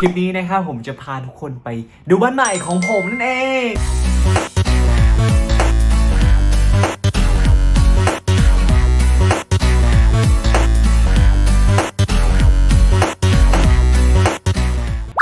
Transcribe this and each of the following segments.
คลิปนี้นะครับผมจะพาทุกคนไปดูบ้านใหม่ของผมนั่นเอง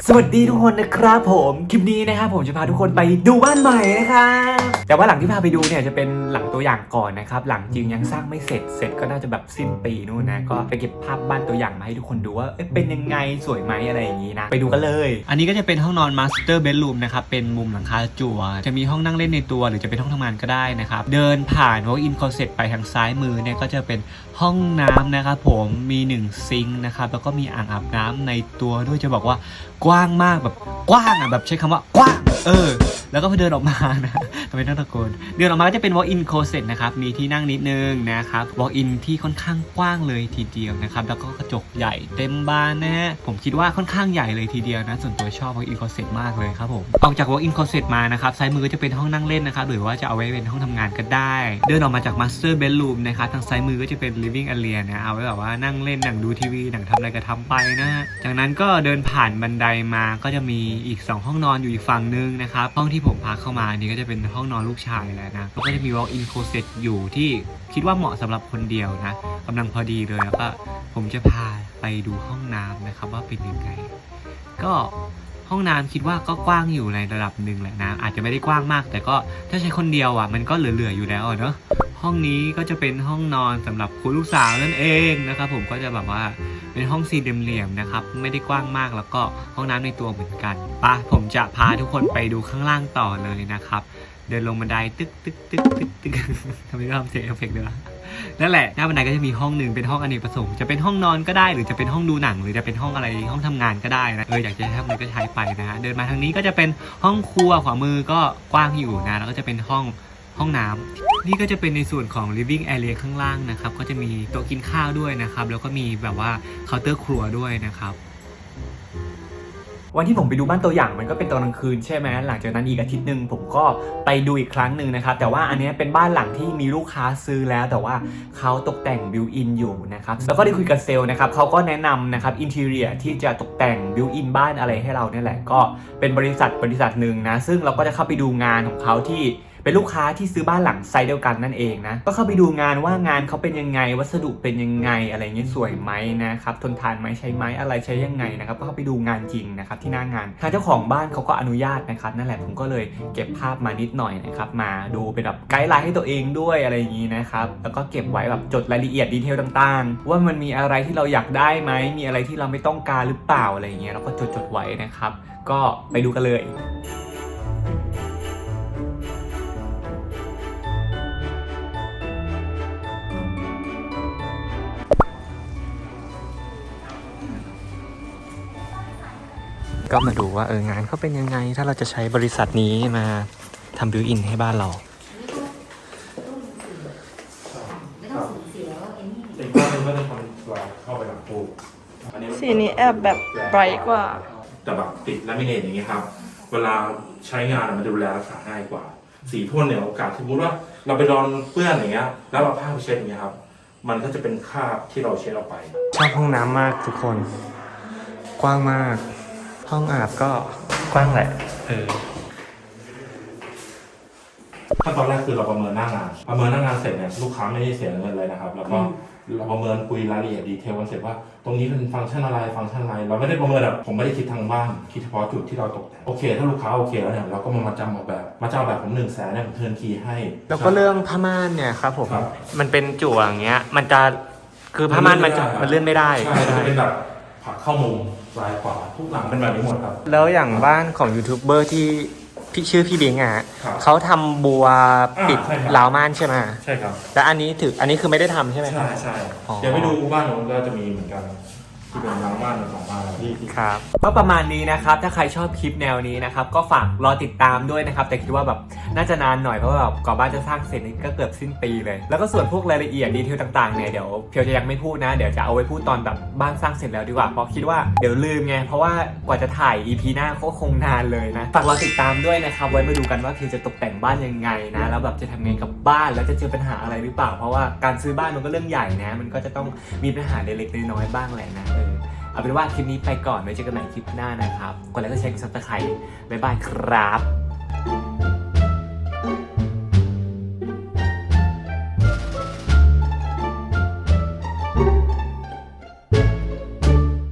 สวัสดีทุกคนนะครับผม คลิปนี้นะครับผมจะพาทุกคนไปดูบ้านใหม่นะครับ แต่ว่าหลังที่พาไปดูเนี่ยจะเป็นหลังตัวอย่างก่อนนะครับ หลังจริงยังสร้างไม่เสร็จ เสร็จก็น่าจะแบบสิ้นปีนู่นนะ ก็ไปเก็บภาพบ้านตัวอย่างมาให้ทุกคนดูว่าเอ๊ะเป็นยังไงสวยไหมอะไรอย่างนี้นะ ไปดูกันเลย อันนี้ก็จะเป็นห้องนอน master bedroom นะครับ เป็นมุมหลังคาจั่ว จะมีห้องนั่งเล่นในตัวหรือจะเป็นห้องทำงานก็ได้นะครับ เดินผ่าน walk in closet ไปทางซ้ายมือเนี่ยก็จะเป็นห้องน้ำนะครับผมมีหนึ่งซิงค์นะครับแล้วก็มีอ่างอาบน้ำในตัวด้วยจะบอกว่ากว้างมากแบบกว้างอะแบบใช้คำว่ากว้าง เออ แล้วก็พอเดินออกมานะ ทำไมต้องตะโกนเดินออกมาก็จะเป็น walk in closet นะครับ มีที่นั่งนิดนึงนะครับ walk in ที่ค่อนข้างกว้างเลยทีเดียวนะครับ แล้วก็กระจกใหญ่เต็มบานนะฮะ ผมคิดว่าค่อนข้างใหญ่เลยทีเดียวนะ ส่วนตัวชอบ walk in closet มากเลยครับผม ออกจาก walk in closet มานะครับ ซ้ายมือก็จะเป็นห้องนั่งเล่นนะครับ หรือว่าจะเอาไว้เป็นห้องทำงานก็ได้ เดินออกมาจาก master bedroom นะครับ ทางซ้ายมือก็จะเป็น living area นะ เอาไว้แบบว่านั่งเล่นหนังดูทีวีหนังทำอะไรก็ทำไปนะฮะ จากนั้นก็เดินผ่านบันไดมาก็จะมีอีก 2 ห้องนอนอยู่อีกฝั่งนึงนะครับ ห้องที่ผมพาเข้ามานนี้ก็จะเป็นห้องนอนลูกชายแล้วนะแล้วก็จะมี walk in closet อยู่ที่คิดว่าเหมาะสำหรับคนเดียวนะกำลังพอดีเลยแล้วก็ผมจะพาไปดูห้องน้ำนะครับว่าเป็นยังไง ก็ห้องน้ำคิดว่าก็กว้างอยู่ในระดับหนึ่งแหละนะ อาจจะไม่ได้กว้างมาก แต่ก็ถ้าใช้คนเดียวอะ มันก็เหลือๆอยู่แล้วเนาะห้องนี้ก็จะเป็นห้องนอนสำหรับคุณลูกสาวนั่นเองนะครับผมก็จะแบบว่าเป็นห้องสี่เหลี่ยมๆนะครับ ไม่ได้กว้างมากแล้วก็ห้องน้ำในตัวเหมือนกันปะผมจะพาทุกคนไปดูข้างล่างต่อเลยนะครับ เดินลงบันไดตึกตึกตึกตึกตึกทำไมต้องทำเสียงเอฟเฟกต์ด้วยวะนั่นแหละหน้าบันไดก็จะมีห้องหนึ่งเป็นห้องอเนกประสงค์จะเป็นห้องนอนก็ได้หรือจะเป็นห้องดูหนัง หรือจะเป็นห้องอะไรห้องทำงานก็ได้นะเอออยากจะทำอะไรก็ใช้ไปนะฮะเดินมาทางนี้ก็จะเป็นห้องครัวขวามือก็กว้างอยู่นะแล้วก็จะเป็นห้องห้องน้ำนี่ก็จะเป็นในส่วนของ living area ข้างล่างนะครับก็จะมีโต๊ะกินข้าวด้วยนะครับแล้วก็มีแบบว่าเคาน์เตอร์ครัวด้วยนะครับ วันที่ผมไปดูบ้านตัวอย่างมันก็เป็นตอนกลางคืนใช่ไหมหลังจากนั้นอีกอาทิตย์หนึ่งผมก็ไปดูอีกครั้งหนึ่งนะครับแต่ว่าอันนี้เป็นบ้านหลังที่มีลูกค้าซื้อแล้วแต่ว่าเขาตกแต่งบิวอินอยู่นะครับแล้วก็ได้คุยกับเซลล์นะครับเขาก็แนะนำนะครับอินเทเรียที่จะตกแต่งบิวอินบ้านอะไรให้เราเนี่ยแหละก็เป็นบริษัทบริษัทหนึ่งนะซึ่งเราก็จะเข้าไปดูงานของเขาที่ เป็นลูกค้าที่ซื้อบ้านหลังไซส์เดียวกันนั่นเองนะก็เข้าไปดูงานว่างานเขาเป็นยังไง วัสดุเป็นยังไง อะไรเงี้ยสวยไหมนะครับทนทานไหมใช้ไหมอะไรใช้ยังไงนะครับก็เข้าไปดูงานจริงนะครับที่หน้างานทางเจ้าของบ้านเขาก็อนุญาตนะครับนั่นแหละผมก็เลยเก็บภาพมานิดหน่อยนะครับมาดูเป็นแบบไกด์ไลน์ให้ตัวเองด้วยอะไรอย่างนี้นะครับแล้วก็เก็บไว้แบบจดรายละเอียดดีเทลต่างๆ ว่ามันมีอะไรที่เราอยากได้ไหมมีอะไรที่เราไม่ต้องการหรือเปล่าอะไรอย่างเงี้ยเราก็จดจดไว้นะครับ ก็ไปดูกันเลย ก็มาดูว่าเอองานเขาเป็นยังไง ถ้าเราจะใช้บริษัทนี้มาทำบิวอินให้บ้านเราแต่ก็ไม่ได้ทำลายเข้าไปหลังปูอันนี้สีนี้แอบแบบไบรท์กว่า แต่แบบติดลามิเนตอย่างเงี้ยครับ เวลาใช้งานอะมันดูแลรักษาง่ายกว่า สีพ่นเนี่ยโอกาสสมมติว่าเราไปโดนเปื้อนอย่างเงี้ย แล้วเราผ้าไปเช็ดอย่างเงี้ยครับ มันก็จะเป็นคราบที่เราเช็ดออกไป ชอบห้องน้ำมากทุกคน กว้างมาก ห้องอาบก็กว้างแหละ เออขั้นตอนแรกคือเราประเมินหน้างาน ประเมินหน้างานเสร็จเนี่ยลูกค้าไม่ได้เสียเงินเลยนะครับ แล้วก็เราประเมินคุยรายละเอียดดีเทลกันเสร็จว่าตรงนี้เป็นฟังก์ชันอะไรฟังก์ชันอะไร เราไม่ได้ประเมินแบบผมไม่ได้คิดทางบ้านคิดเฉพาะจุดที่เราตกแต่งโอเค ถ้าลูกค้าโอเคแล้วเนี่ยเราก็มามาจำออกแบบมาจำออกแบบผมหนึ่งแสนเนี่ยผมเทิร์นคีย์ให้ แล้วก็เรื่องผ้าม่านเนี่ยครับผมครับ มันเป็นจั่วอย่างเงี้ย มันจะคือผ้าม่านมันจะมันเลื่อนไม่ได้ ใช่จะเป็นแบบ ผลักเข้ามุมซ้ายขวาทุกหลังเป็นแบบนี้หมดครับ แล้วอย่างบ้านของยูทูบเบอร์ที่พี่ชื่อพี่บิงอะฮะครับเขาทำบัวปิดอ่าใช่ครับ ราวม่านใช่ไหมใช่ครับ แล้วอันนี้ถืออันนี้คือไม่ได้ทำใช่ไหมครัใช่บใช่อ๋อ เดี๋ยวไปดูบ้านนู้นก็จะมีเหมือนกัน ที่เป็นร้านบ้านสองบ้านที่ที่ ครับก็ประมาณนี้นะครับถ้าใครชอบคลิปแนวนี้นะครับก็ฝากรอติดตามด้วยนะครับแต่คิดว่าแบบน่าจะนานหน่อยเพราะว่าแบบก่อนบ้านจะสร้างเสร็จนี่ก็เกือบสิ้นปีเลย แล้วก็ส่วนพวกรายละเอียดดีเทลต่างๆเนี่ยเดี๋ยวเพียวจะยังไม่พูดนะเดี๋ยวจะเอาไว้พูดตอนแบบบ้านสร้างเสร็จแล้วดีกว่าเพราะคิดว่าเดี๋ยวลืมไงเพราะว่ากว่าจะถ่าย EP หน้าก็คงนานเลยนะฝากรอติดตามด้วยนะครับไว้มาดูกันว่าเพียวจะตกแต่งบ้านยังไงนะแล้วแบบจะทำไงกับบ้านแล้วจะเจอปัญหาอะไรหรือเปล่า เพราะว่าการซื้อบ้านมันก็เรื่องใหญ่นะ มันก็จะต้องมีปัญหาเล็กๆน้อยๆบ้างแหละนะเอออเอาเป็นว่าคลิปนี้ไปก่อนไว้เจอกันใหม่คลิปหน้านะครับกดไลค์กดแชร์กดซับสไครต์บ๊ายบายครับ